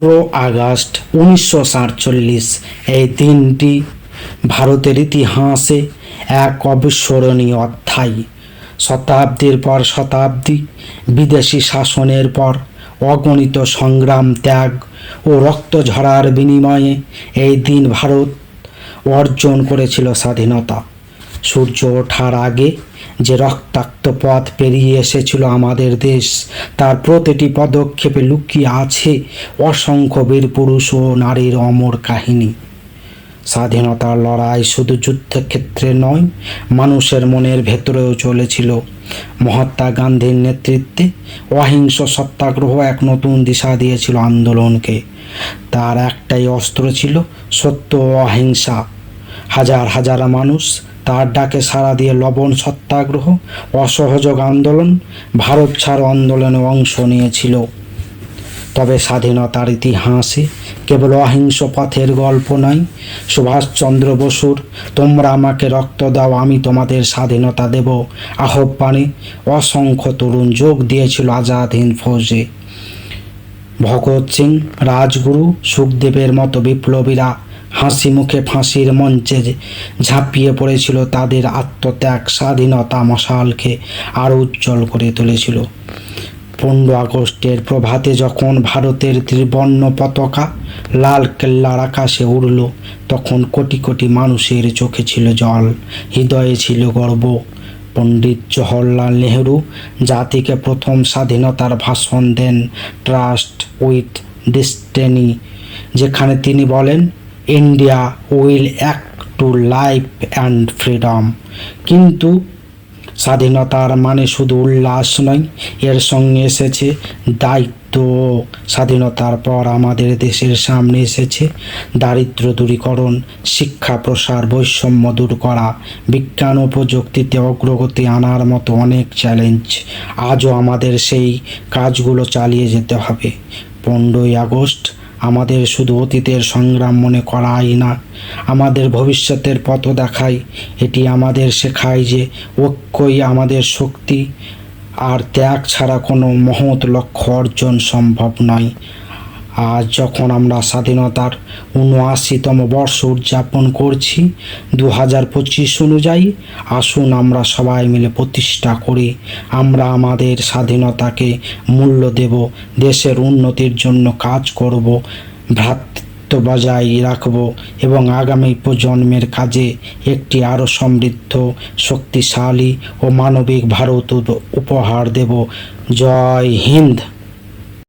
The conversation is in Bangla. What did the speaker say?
পনেরো আগস্ট উনিশশো সাতচল্লিশ, এই দিনটি ভারতের ইতিহাসে এক অবিস্মরণীয় অধ্যায়। শতাব্দীর পর শতাব্দী, বিদেশি শাসনের পর অগণিত সংগ্রাম, ত্যাগ ও রক্ত ঝরার বিনিময়ে এই দিন ভারত অর্জন করেছিল স্বাধীনতা। সূর্য ওঠার আগে যে রক্তাক্ত পথ পেরিয়ে এসেছিল আমাদের দেশ, তার প্রতিটি পদক্ষেপে লুকিয়ে আছে অসংখ্য বীর পুরুষ ও নারীর অমর কাহিনী। স্বাধীনতার লড়াই শুধু যুদ্ধক্ষেত্রে নয়, মানুষের মনের ভেতরেও চলেছিল। মহাত্মা গান্ধীর নেতৃত্বে অহিংস সত্যাগ্রহ এক নতুন দিশা দিয়েছিল আন্দোলনকে। তার একটাই অস্ত্র ছিল সত্য অহিংসা। হাজার হাজার মানুষ তার ডাকে সাড়া দিয়ে লবণ সত্যাগ্রহ, অসহযোগ আন্দোলন, ভারত ছাড় আন্দোলনে অংশ নিয়েছিল। তবে স্বাধীনতার ইতিহাসে কেবল অহিংস পথের গল্প নয়। সুভাষচন্দ্র বসুর, তোমরা আমাকে রক্ত দাও, আমি তোমাদের স্বাধীনতা দেব। আহ্বানে অসংখ্য তরুণ যোগ দিয়েছিল আজাদ হিন্দ ফৌজে। ভগৎ সিং, রাজগুরু, সুখদেবের মতো বিপ্লবীরা হাসি মুখে ফাঁসির মঞ্চে ঝাঁপিয়ে পড়েছিল তাদের আত্মত্যাগ, স্বাধীনতা মশালকে আরও উজ্জ্বল করে তুলেছিল। পনেরো আগস্টের প্রভাতে যখন ভারতের ত্রিবর্ণ পতাকা লাল কেল্লার আকাশে উড়ল, তখন কোটি কোটি মানুষের চোখে ছিল জল, হৃদয়ে ছিল গর্ব। পণ্ডিত জওহরলাল নেহরু জাতিকে প্রথম স্বাধীনতার ভাষণ দেন ট্রাস্ট উইথ ডিস্টেনি যেখানে তিনি বলেন India will act to life and freedom কিন্তু স্বাধীনতার মানে শুধু উল্লাস নয়, এর সঙ্গে এসেছে দায়িত্ব। স্বাধীনতার পর আমাদের দেশের সামনে এসেছে দারিদ্র দূরীকরণ, শিক্ষা প্রসার বৈষম্য দূর করা, বিজ্ঞান ও প্রযুক্তিতে অগ্রগতি আনার মতো অনেক চ্যালেঞ্জ আজও আমাদের সেই কাজগুলো চালিয়ে যেতে হবে। পনেরোই আগস্ট আমাদের শুধু অতীতের সংগ্রাম মনে করাই না, আমাদের ভবিষ্যতের পথ দেখায় এটি আমাদের শেখায় যে ঐক্যই আমাদের শক্তি, আর ত্যাগ ছাড়া কোনো মহৎ লক্ষ্য অর্জন সম্ভব নয়। আজ যখন আমরা স্বাধীনতার উনআশিতম বর্ষ উদযাপন করছি দু হাজার পঁচিশ অনুযায়ী আসুন আমরা সবাই মিলে প্রতিষ্ঠা করি। আমরা আমাদের স্বাধীনতাকে মূল্য দেব, দেশের উন্নতির জন্য কাজ করব, ভ্রাতৃত্ব বজায় রাখব এবং আগামী প্রজন্মের কাজে একটি আরও সমৃদ্ধ, শক্তিশালী ও মানবিক ভারত উপ- উপহার দেব। জয় হিন্দ!